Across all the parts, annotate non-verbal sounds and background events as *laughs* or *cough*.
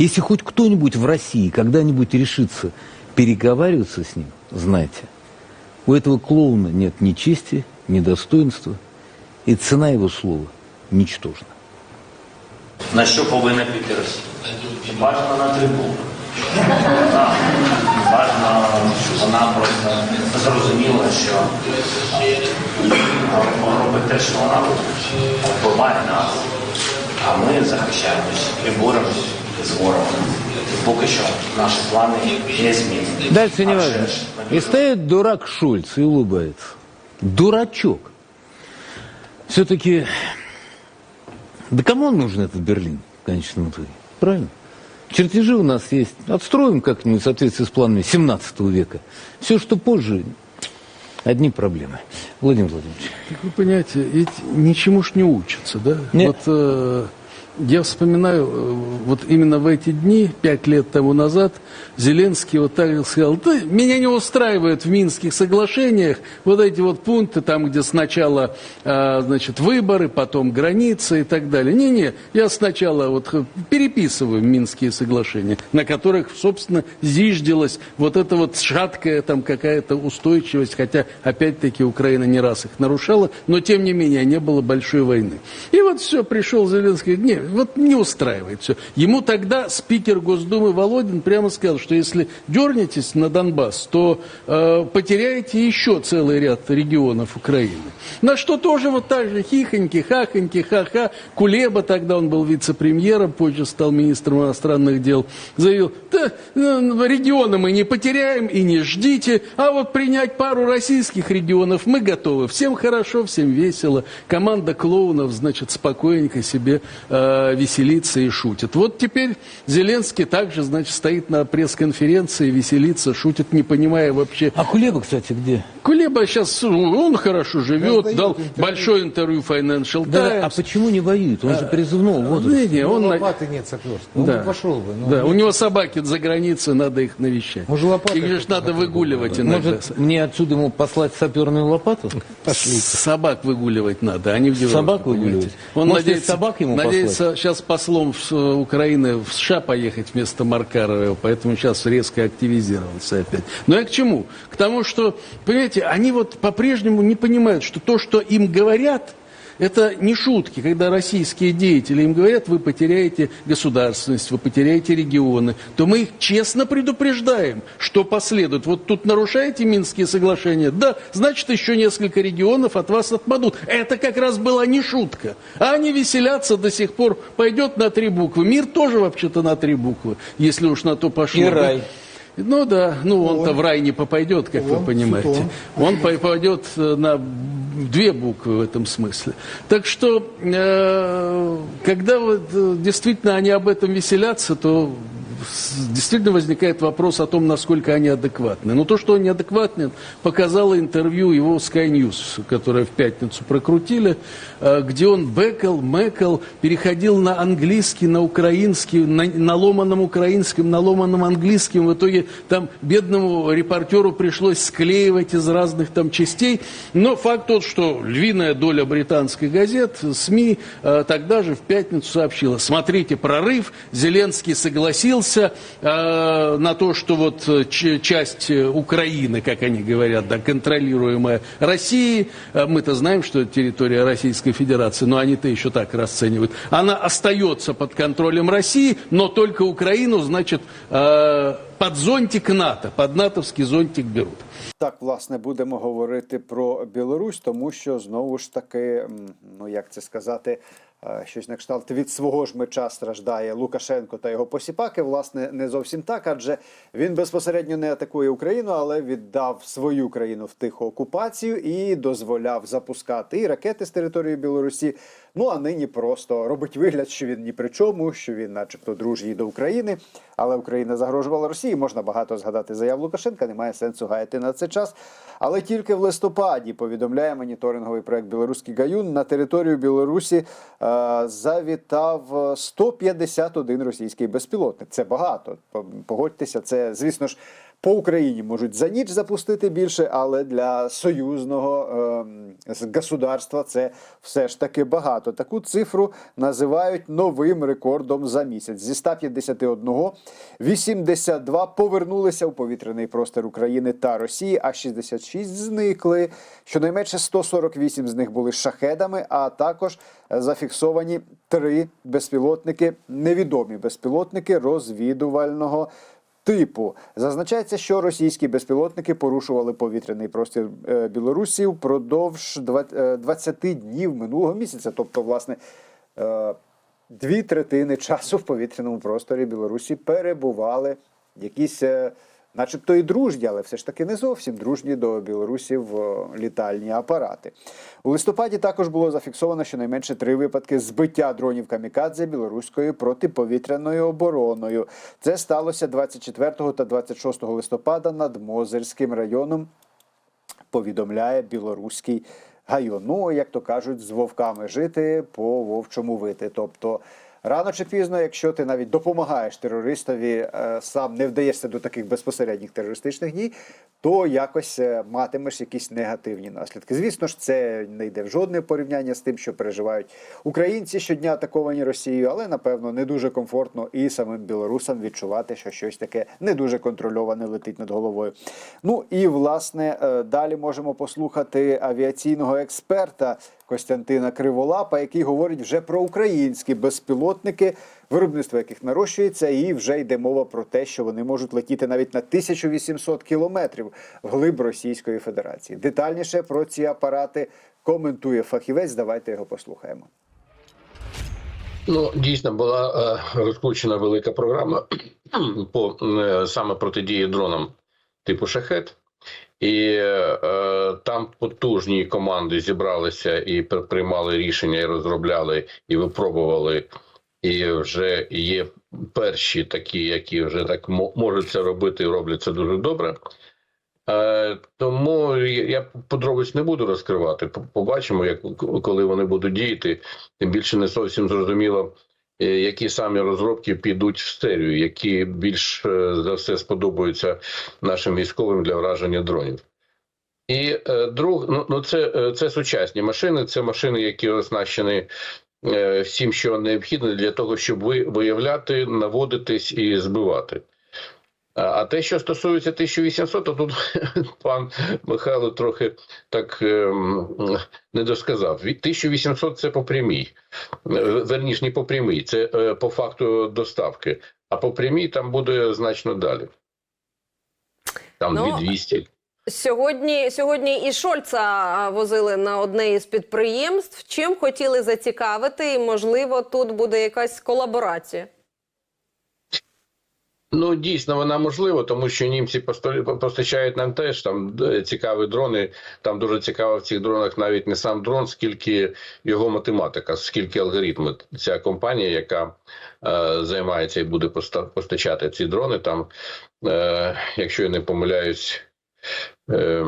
Если хоть кто-нибудь в России когда-нибудь решится переговариваться с ним, знайте, у этого клоуна нет ни чести, ни достоинства, и цена его слова ничтожна. На що повинна піти Росія? Бажано на трибуну. Так. Бажано, щоб вона просто зрозуміла, що робить те, що вона впливає на нас. А ми захищаємось і боремось з ворогом. І поки що наші плани не змінені. Дальше не А важно. вже ж ми И стоит дурак Шульц и улыбается. Дурачок. Все-таки, да кому он нужен этот Берлин в конечном итоге? Правильно? Чертежи у нас есть. Отстроим как-нибудь в соответствии с планами 17 века. Все, что позже, одни проблемы. Владимир Владимирович. Так вы понимаете, ведь ничему ж не учатся, да? Нет. Вот э, я вспоминаю, э, вот именно в эти дни, пять лет тому назад, Зеленский вот так сказал, да, меня не устраивают в Минских соглашениях вот эти вот пункты, там, где сначала, э, значит, выборы, потом границы и так далее. Не-не, я сначала вот переписываю Минские соглашения, на которых, собственно, зиждилась вот эта вот шаткая там какая-то устойчивость, хотя, опять-таки, Украина не раз их нарушала, но, тем не менее, не было большой войны. И вот все, пришел Зеленский, нет, вот не устраивает все. Ему тогда спикер Госдумы Володин прямо сказал, что если дернетесь на Донбасс, то э, потеряете еще целый ряд регионов Украины. На что тоже вот так же хихоньки, хахоньки, ха-ха. Кулеба, тогда он был вице-премьером, позже стал министром иностранных дел, заявил, да, э, регионы мы не потеряем и не ждите, а вот принять пару российских регионов мы готовы. Всем хорошо, всем весело. Команда клоунов, значит, спокойненько себе э, веселится и шутит. Вот теперь Зеленский также, значит, стоит на пресс-конференции, веселится, шутит, не понимая вообще, А Кулеба, кстати, где? Кулеба сейчас, он хорошо живет, дал большое интервью Financial Да, а Times. почему не воюет? Он же призывного возраста. Не, не, он, Ну, на- лопаты нет саперства. Он Да. бы пошел бы. но да, у него собаки за границей, надо их навещать. Может, лопатой Их же надо выгуливать иногда. Может, мне отсюда ему послать саперную лопату? Собак выгуливать надо, а не в Европу, Собак выгуливать? Он Может, надеется, собак ему надеется сейчас послом в, э, Украины в США поехать вместо Маркарова, поэтому сейчас резко активизировался опять. Но я к чему? К тому, что, понимаете, они вот по-прежнему не понимают, что то, что им говорят, это не шутки, когда российские деятели им говорят, вы потеряете государственность, вы потеряете регионы, то мы их честно предупреждаем, что последует. Вот тут нарушаете Минские соглашения, да, значит еще несколько регионов от вас отпадут. Это как раз была не шутка. А они веселятся до сих пор, пойдет на три буквы. Мир тоже вообще-то на три буквы, если уж на то пошло. И да. Ну да, ну он-то в рай не попадет, как вы Он понимаете. Он попадет на две буквы в этом смысле. Так что, э, когда вот, э, действительно они об этом веселятся, то действительно возникает вопрос о том, насколько они адекватны. Но то, что они адекватны, показало интервью его Sky News, которое в пятницу прокрутили, э, где он бэкал, мэкал, переходил на английский, на украинский, на, на ломаном украинском, на ломаном английском. В итоге там бедному репортеру пришлось склеивать из разных там частей. Но факт тот, что львиная доля британских газет, СМИ э, тогда же в пятницу сообщила, смотрите, прорыв, Зеленский согласился э, на то, что вот э, ч- часть э, Украины, как они говорят, да, контролируемая Россией, э, мы-то знаем, что это территория Российской Федерации, но они-то еще так расценивают, она остается под контролем России, но только Украину, значит, э, под зонтик НАТО, под натовский зонтик берут. Так, власне, будемо говорити про Білорусь, тому що знову ж таки, м, ну як це сказати, е, щось на кшталт від свого ж меча страждає Лукашенко та його посіпаки. Власне, не зовсім так, адже він безпосередньо не атакує Україну, але віддав свою країну в тиху окупацію і дозволяв запускати і ракети з території Білорусі. Ну а нині просто робить вигляд, що він ні при чому, що він, начебто, дружній до України. Але Україна загрожувала Росії. Можна багато згадати заяв Лукашенка, немає сенсу гаяти на це час. Але тільки в листопаді повідомляє моніторинговий проект Білоруський гаюн на територію Білорусі е, завітав 151 російський безпілотник. Це багато. Погодьтеся, це звісно ж По Україні можуть за ніч запустити більше, але для союзного е, государства це все ж таки багато. Таку цифру називають новим рекордом за місяць. Зі 151 82 повернулися у повітряний простір України та Росії, а 66 зникли. Щонайменше 148 з них були шахедами, а також е, зафіксовані три безпілотники, невідомі безпілотники розвідувального типу. Зазначається, що російські безпілотники порушували повітряний простір е, Білорусі впродовж два- е, 20 днів минулого місяця. Тобто, власне, е, дві третини *laughs* часу в повітряному просторі Білорусі перебували якісь, начебто, і дружні, але все ж таки не зовсім дружні до білорусів е, літальні апарати. У листопаді також було зафіксовано щонайменше три випадки збиття дронів камікадзе білоруською протиповітряною обороною. Це сталося 24 та 26 листопада над Мозерським районом повідомляє білоруський гайон. Ну, як то кажуть, з вовками жити по вовчому вити. Тобто, рано чи пізно, якщо ти навіть допомагаєш терористові, е, сам не вдаєшся до таких безпосередніх терористичних дій, то якось е, матимеш якісь негативні наслідки. Звісно ж, це не йде в жодне порівняння з тим, що переживають українці щодня атаковані Росією, але напевно не дуже комфортно і самим білорусам відчувати, що щось таке не дуже контрольоване летить над головою. Ну і власне е, далі можемо послухати авіаційного експерта Костянтина Криволапа, який говорить вже про українські безпілотники, виробництво яких нарощується, і вже йде мова про те, що вони можуть летіти навіть на 1800 кілометрів вглиб Російської Федерації. Детальніше про ці апарати коментує фахівець. Давайте його послухаємо. Ну, дійсно була е, розкручена велика програма *clears throat* по е, саме протидії дронам типу шахет. І е, там потужні команди зібралися і приймали рішення, і розробляли, і випробували. І вже є перші такі, які вже так можуть це робити і роблять це дуже добре. Е, тому я подробиць не буду розкривати. Побачимо, як коли вони будуть діяти. Тим більше не зовсім зрозуміло, які самі розробки підуть в серію, які більш е, за все сподобаються нашим військовим для враження дронів. І е, друг, ну, ну це, е, це сучасні машини, це машини, які оснащені е, всім, що необхідно для того, щоб ви виявляти, наводитись і збивати. А те, що стосується 1800, то тут *laughs* пан Михайло трохи так ем, не досказав. 1800 це по прямій. Е, Верніш, не по прямій, це е, по факту доставки. А по прямій там буде значно далі. Там Ну, 2200. Сьогодні, сьогодні і Шольца возили на одне із підприємств. Чим хотіли зацікавити, і можливо тут буде якась колаборація. Ну, дійсно, вона можлива, тому що німці постачають нам теж там е, цікаві дрони. Там дуже цікаво в цих дронах навіть не сам дрон, скільки його математика, скільки алгоритми. Ця компанія, яка е, займається і буде постачати ці дрони, там, е, якщо я не помиляюсь, е,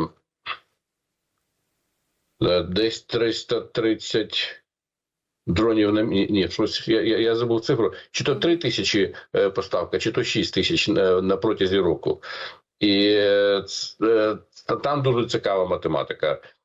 е, десь 330 дронів на ні, щось я, я, я забув цифру. Чи то 3 тисячі е, поставка, чи то 6 тисяч е, на протязі року. І е, е, там дуже цікава математика.